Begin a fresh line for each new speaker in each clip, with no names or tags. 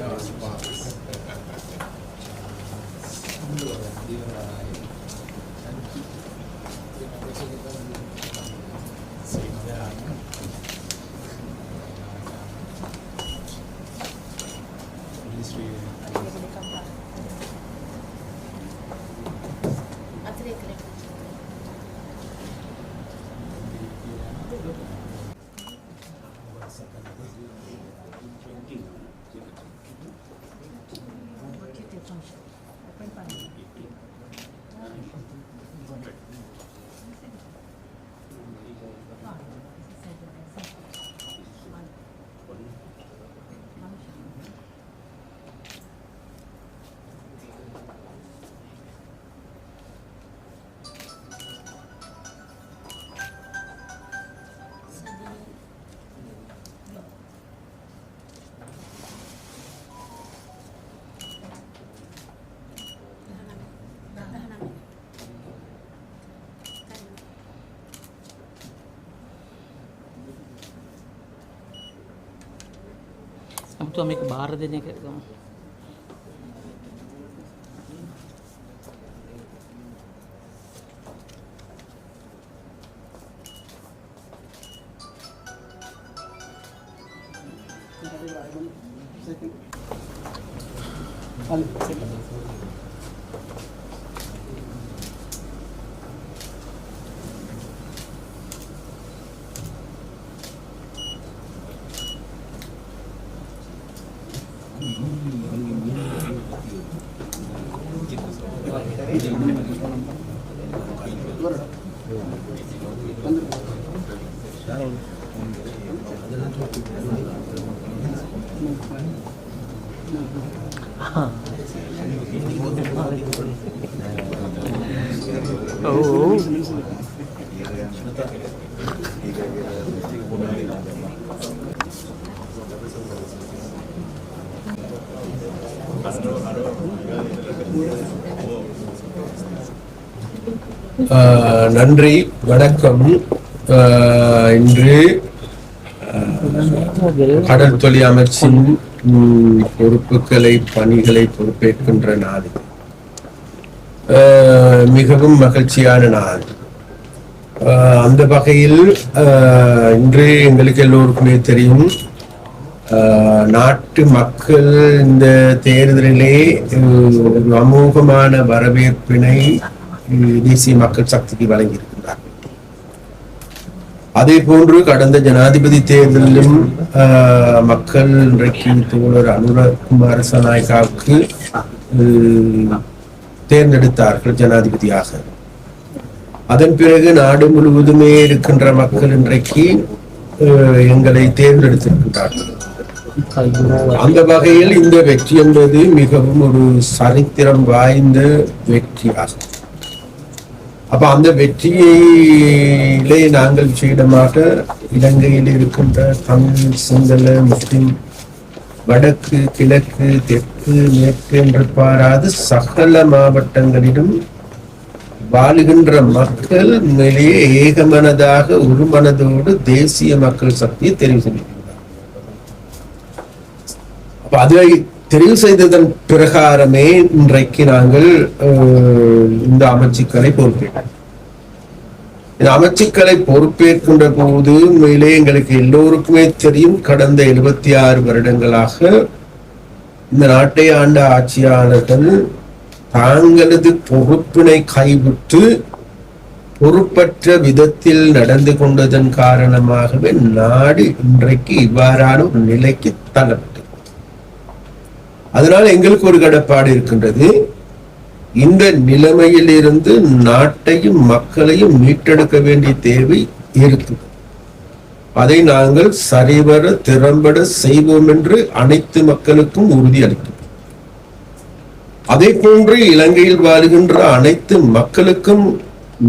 Hindi na अब तो हम एक बाहर
देने कहता हूँ Second. Second. 그거를 만들어 오. நன்றி வணக்கம். ஆஹ் இன்று ஆஹ், கடல் தொழில் அமைச்சின் பொறுப்புகளை பணிகளை பொறுப்பேற்கின்ற நாள். மிகவும் மகிழ்ச்சியான நாள். ஆஹ், அந்த வகையில் ஆஹ், இன்று எங்களுக்கு எல்லோருக்குமே தெரியும் ஆஹ், நாட்டு மக்கள் இந்த தேர்தலிலே ஒரு அமோகமான வரவேற்பினை தேசிய மக்கள் சக்திக்கு வழங்கியிருக்கின்றார் அதே போன்று கடந்த ஜனாதிபதி தேர்தலிலும் மக்கள் இன்றைக்கு தோழர் அனுரகுமார சனாய்காவுக்கு அஹ், தேர்ந்தெடுத்தார்கள் ஜனாதிபதியாக. அதன் பிறகு நாடு முழுவதுமே இருக்கின்ற மக்கள் இன்றைக்கு எங்களை தேர்ந்தெடுத்திருக்கின்றார்கள். அந்த வகையில் இந்த வெற்றி என்பது மிகவும் ஒரு சரித்திரம் வாய்ந்த வெற்றியாகும். அப்ப அந்த வெற்றியிலே நாங்கள் விஷயமாக இலங்கையில் இருக்கின்ற தமிழ் சிங்கள முஸ்லிம் வடக்கு கிழக்கு தெற்கு மேற்கு என்று பாராது சகல மாவட்டங்களிலும் வாழுகின்ற மக்கள் உண்மையிலேயே ஏகமனதாக ஒரு மனதோடு தேசிய மக்கள் சக்தியை தெரிவு செய்திருக்கிறார் அப்ப அதை தெரிவு செய்ததன் பிரகாரமே இன்றைக்கு நாங்கள் இந்த அமைச்சுக்களை பொறுப்பேற்றோம். இந்த அமைச்சுக்களை பொறுப்பேற்கின்ற போது உண்மையிலே எங்களுக்கு எல்லோருக்குமே தெரியும் கடந்த எழுபத்தி ஆறு வருடங்களாக இந்த நாட்டை ஆண்ட ஆட்சியாளர்கள் தாங்களது பொறுப்பினை கைவிட்டு பொறுப்பற்ற விதத்தில் நடந்து கொண்டதன் காரணமாகவே நாடு இன்றைக்கு இவ்வாறான ஒரு நிலைக்கு தள்ளப்பட்டது அதனால் எங்களுக்கு ஒரு கடப்பாடு இருக்கின்றது. இந்த நிலைமையிலிருந்து நாட்டையும் மக்களையும் மீட்டெடுக்க வேண்டிய தேவை இருக்கு. அதை நாங்கள் சரிவர திறம்பட செய்வோம் என்று அனைத்து மக்களுக்கும் உறுதி அளிக்கும் அதே போன்று இலங்கையில் வாழுகின்ற அனைத்து மக்களுக்கும்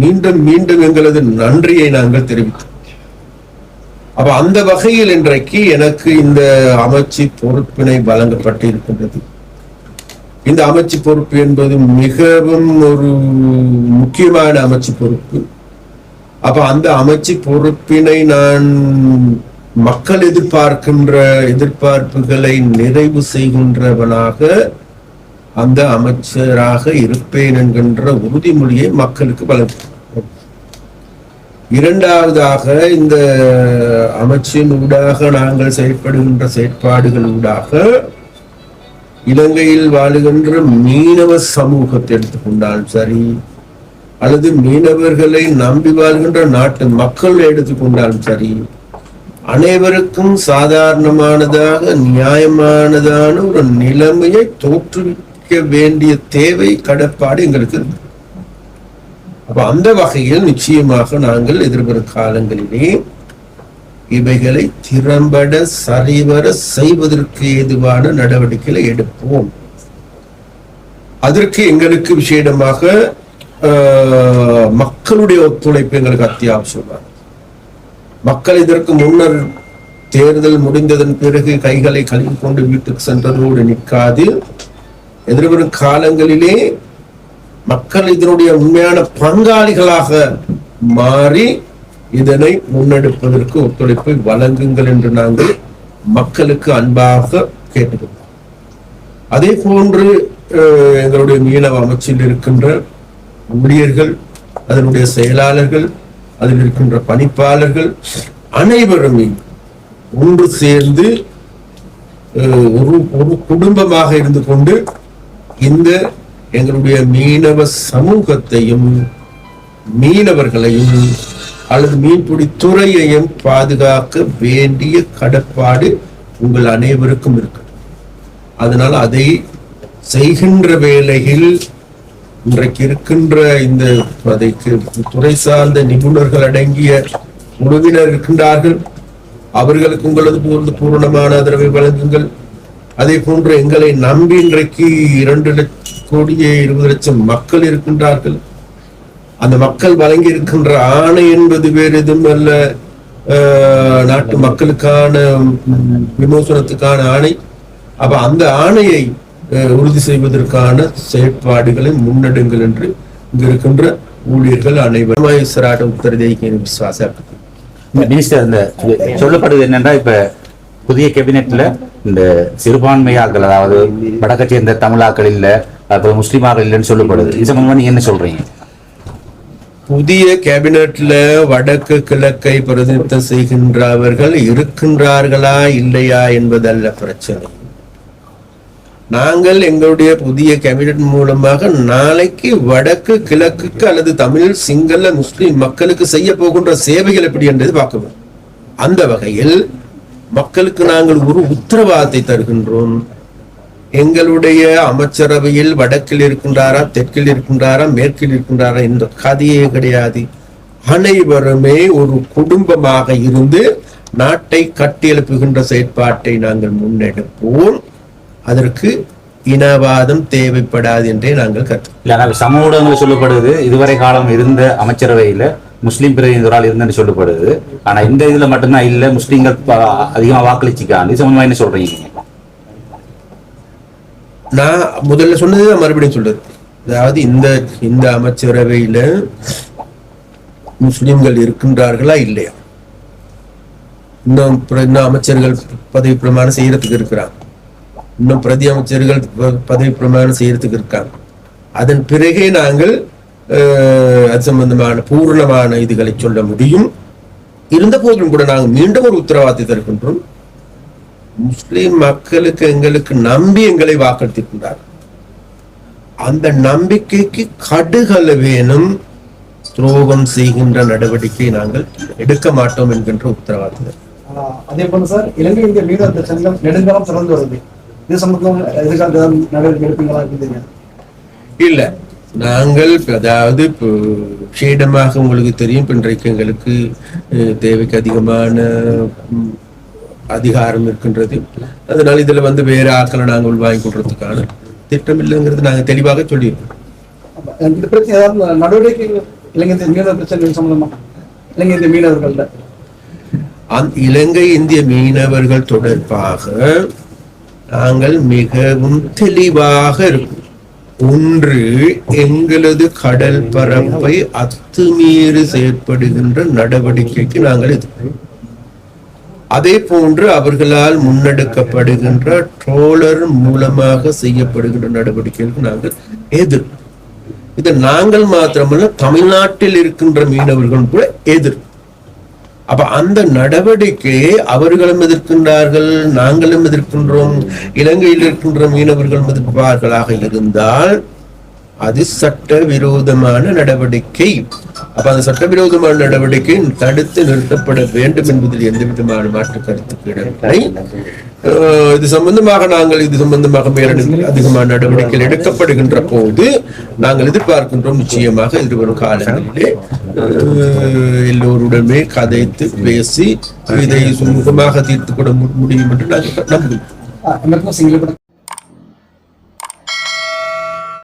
மீண்டும் மீண்டும் எங்களது நன்றியை நாங்கள் தெரிவித்தோம் அப்ப அந்த வகையில் இன்றைக்கு எனக்கு இந்த அமைச்சு பொறுப்பினை வழங்கப்பட்டு இருக்கின்றது இந்த அமைச்சு பொறுப்பு என்பது மிகவும் ஒரு முக்கியமான அமைச்சு பொறுப்பு. அப்ப அந்த அமைச்சு பொறுப்பினை நான் மக்கள் எதிர்பார்க்கின்ற எதிர்பார்ப்புகளை நிறைவு செய்கின்றவனாக அந்த அமைச்சராக இருப்பேன் என்கின்ற உறுதிமொழியை மக்களுக்கு வழங்கும் இரண்டாவதாக இந்த அமைச்சின் ஊடாக நாங்கள் செயற்படுகின்ற செயற்பாடுகள் ஊடாக இலங்கையில் வாழுகின்ற மீனவ சமூகத்தை எடுத்துக்கொண்டாலும் சரி அல்லது மீனவர்களை நம்பி வாழ்கின்ற நாட்டு மக்கள் எடுத்துக்கொண்டாலும் சரி அனைவருக்கும் சாதாரணமானதாக நியாயமானதான ஒரு நிலைமையை தோற்றுவிக்க வேண்டிய தேவை கடப்பாடு எங்களுக்கு இருக்கு. அப்ப அந்த வகையில் நிச்சயமாக நாங்கள் எதிர்வரும் காலங்களிலே இவைகளை திறம்பட சரிவர செய்வதற்கு ஏதுவான நடவடிக்கைகளை எடுப்போம். அதற்கு எங்களுக்கு விசேடமாக ஆஹ், மக்களுடைய ஒத்துழைப்பு எங்களுக்கு அத்தியாவசியமானது மக்கள் இதற்கு முன்னர் தேர்தல் முடிந்ததன் பிறகு கைகளை கழுவி கொண்டு வீட்டுக்கு சென்றதோடு நிற்காது. எதிர்வரும் காலங்களிலே மக்கள் இதனுடைய உண்மையான பங்காளிகளாக மாறி இதனை முன்னெடுப்பதற்கு ஒத்துழைப்பை வழங்குங்கள் என்று நாங்கள் மக்களுக்கு அன்பாக கேட்டுக்கிறோம் அதே போன்று எங்களுடைய மீனவ அமைச்சில் இருக்கின்ற ஊழியர்கள் அதனுடைய செயலாளர்கள் அதில் இருக்கின்ற பணிப்பாளர்கள் அனைவருமே ஒன்று சேர்ந்து ஒரு ஒரு குடும்பமாக இருந்து கொண்டு இந்த எங்களுடைய மீனவ சமூகத்தையும் மீனவர்களையும் அல்லது மீன்பிடி துறையையும் பாதுகாக்க வேண்டிய கடப்பாடு உங்கள் அனைவருக்கும் இருக்கு. அதனால் அதை செய்கின்ற வேளையில் இன்றைக்கு இருக்கின்ற இந்த அதைக்கு துறை சார்ந்த நிபுணர்கள் அடங்கிய குழுவினர் இருக்கின்றார்கள். அவர்களுக்கு உங்களது பூர்ண பூரணமான ஆதரவை வழங்குங்கள். அதே போன்று எங்களை நம்பி இன்றைக்கு இரண்டு லட்சம் கோடியே இருபது லட்சம் மக்கள் இருக்கின்றார்கள். அந்த மக்கள் வழங்கி இருக்கின்ற ஆணை என்பது வேறு எதுவும் அல்ல. நாட்டு மக்களுக்கான விமோசனத்துக்கான ஆணை. அப்ப அந்த ஆணையை உறுதி செய்வதற்கான செயற்பாடுகளை முன்னெடுங்கள் என்று இங்க இருக்கின்ற ஊழியர்கள் அனைவரும் இஸ்ராட உத்தரதேகி விசுவாசம்
மினிஸ்டர் இந்த சொல்லப்படுது என்னன்னா இப்ப புதிய கேபினெட்ல இந்த சிறுபான்மையாக்கள் அதாவது வடக்கை சேர்ந்த தமிழாக்கள் இல்ல அப்புறம் முஸ்லீமாக இல்லைன்னு சொல்லப்படுது இது சம்பந்தமாக நீங்க என்ன சொல்றீங்க?
புதிய கேபினட்ல வடக்கு கிழக்கை பிரதிநிதித்துவம் செய்கின்றவர்கள் இருக்கின்றார்களா இல்லையா என்பதல்ல பிரச்சனை. நாங்கள் எங்களுடைய புதிய கேபினட் மூலமாக நாளைக்கு வடக்கு கிழக்குக்கு அல்லது தமிழ் சிங்கள முஸ்லிம் மக்களுக்கு செய்ய போகின்ற சேவைகள் எப்படி என்றது பார்க்கணும் அந்த வகையில் மக்களுக்கு நாங்கள் ஒரு உத்தரவாதத்தை தருகின்றோம். எங்களுடைய அமைச்சரவையில் வடக்கில் இருக்கின்றாரா தெற்கில் இருக்கின்றாரா மேற்கில் இருக்கின்றாரா இந்த கதையே கிடையாது. அனைவருமே ஒரு குடும்பமாக இருந்து நாட்டை கட்டியெழுப்புகின்ற செயற்பாட்டை நாங்கள் முன்னெடுப்போம். அதற்கு இனவாதம் தேவைப்படாது என்றே நாங்கள் கருத்து
சமூக ஊடகங்கள் சொல்லப்படுது இதுவரை காலம் இருந்த அமைச்சரவையில முஸ்லீம் பிரதிநிதிகளால் இருந்தேன்னு சொல்லப்படுது. ஆனா இந்த இதுல மட்டும்தான் இல்ல முஸ்லீம்கள் அதிகமா வாக்களிச்சுக்காங்க சம்பந்தமா என்ன சொல்றீங்க
நான் முதல்ல சொன்னது மறுபடியும் சொல்றது. அதாவது இந்த இந்த அமைச்சரவையில முஸ்லிம்கள் இருக்கின்றார்களா இல்லையா? இன்னும் பிர- இன்னும் அமைச்சர்கள் பதவி பிரமாணம் செய்யறதுக்கு இருக்கிறாங்க. இன்னும் பிரதி அமைச்சர்கள் ப- பதவி பிரமாணம் செய்யறதுக்கு இருக்காங்க. அதன் பிறகே நாங்கள் அது சம்பந்தமான பூர்ணமான இதுகளை சொல்ல முடியும். இருந்த போதிலும் கூட நாங்கள் மீண்டும் ஒரு உத்தரவாதத்தை தருகின்றோம். முஸ்லிம் மக்களுக்கு எங்களுக்கு நம்பி எங்களை வாக்களித்திருக்கின்றார் அந்த நம்பிக்கைக்கு கடுகளவேனும் துரோகம் செய்கின்ற நடவடிக்கை நாங்கள் எடுக்க மாட்டோம் என்கின்ற உத்தரவாதம்
அதே போல சார் இலங்கை இந்திய மீனவர் சங்கம் நெடுங்காலம் தொடர்ந்து வருது. இது சம்பந்தம் எதிர்கால நடவடிக்கை எடுப்பீங்களா அப்படின்னு
இல்ல. நாங்கள் அதாவது இப்போ ஷேடமாக உங்களுக்கு தெரியும். இன்றைக்கு எங்களுக்கு தேவைக்கு அதிகமான அதிகாரம் இருக்கின்றது. அதனால இதுல வந்து வேற ஆக்களை நாங்கள் வாங்கி கொடுறதுக்கான திட்டம் இல்லைங்கிறது நாங்க தெளிவாக சொல்லியிருக்கோம்.
இந்த பிரச்சனை ஏதாவது நடவடிக்கை இலங்கை இந்திய மீனவர் பிரச்சனை சம்பந்தமா? இலங்கை இந்திய மீனவர்கள்ட்ட
அந்த இலங்கை இந்திய மீனவர்கள் தொடர்பாக நாங்கள் மிகவும் தெளிவாக இருக்கும். ஒன்று எங்களது கடல் பரப்பை அத்துமீறி செயற்படுகின்ற நடவடிக்கைக்கு நாங்கள் எதிர்ப்பு அதே போன்று அவர்களால் முன்னெடுக்கப்படுகின்ற ட்ரோலர் மூலமாக செய்யப்படுகின்ற நடவடிக்கைகளுக்கு நாங்கள் எதிர். இது நாங்கள் மாத்திரமல்ல தமிழ்நாட்டில் இருக்கின்ற மீனவர்கள் கூட எதிர்ப்பு அப்ப அந்த நடவடிக்கையை அவர்களும் எதிர்க்கின்றார்கள் நாங்களும் எதிர்க்கின்றோம் இலங்கையில் இருக்கின்ற மீனவர்களும் எதிர்ப்பார்களாக இருந்தால் அது சட்டவிரோதமான நடவடிக்கை. அப்ப அந்த சட்டவிரோதமான நடவடிக்கை தடுத்து நிறுத்தப்பட வேண்டும் என்பதில் எந்த விதமான மாற்று கருத்து இது சம்பந்தமாக நாங்கள் இது சம்பந்தமாக மேலடி அதிகமான நடவடிக்கைகள் எடுக்கப்படுகின்ற போது நாங்கள் எதிர்பார்க்கின்றோம் நிச்சயமாக எதிர்வரும் காலங்களிலே. எல்லோருடனே கதைத்து பேசி இதை சுமூகமாக தீர்த்து கொள்ள மு- முடியும் என்று நாங்கள் நம்புகிறோம்.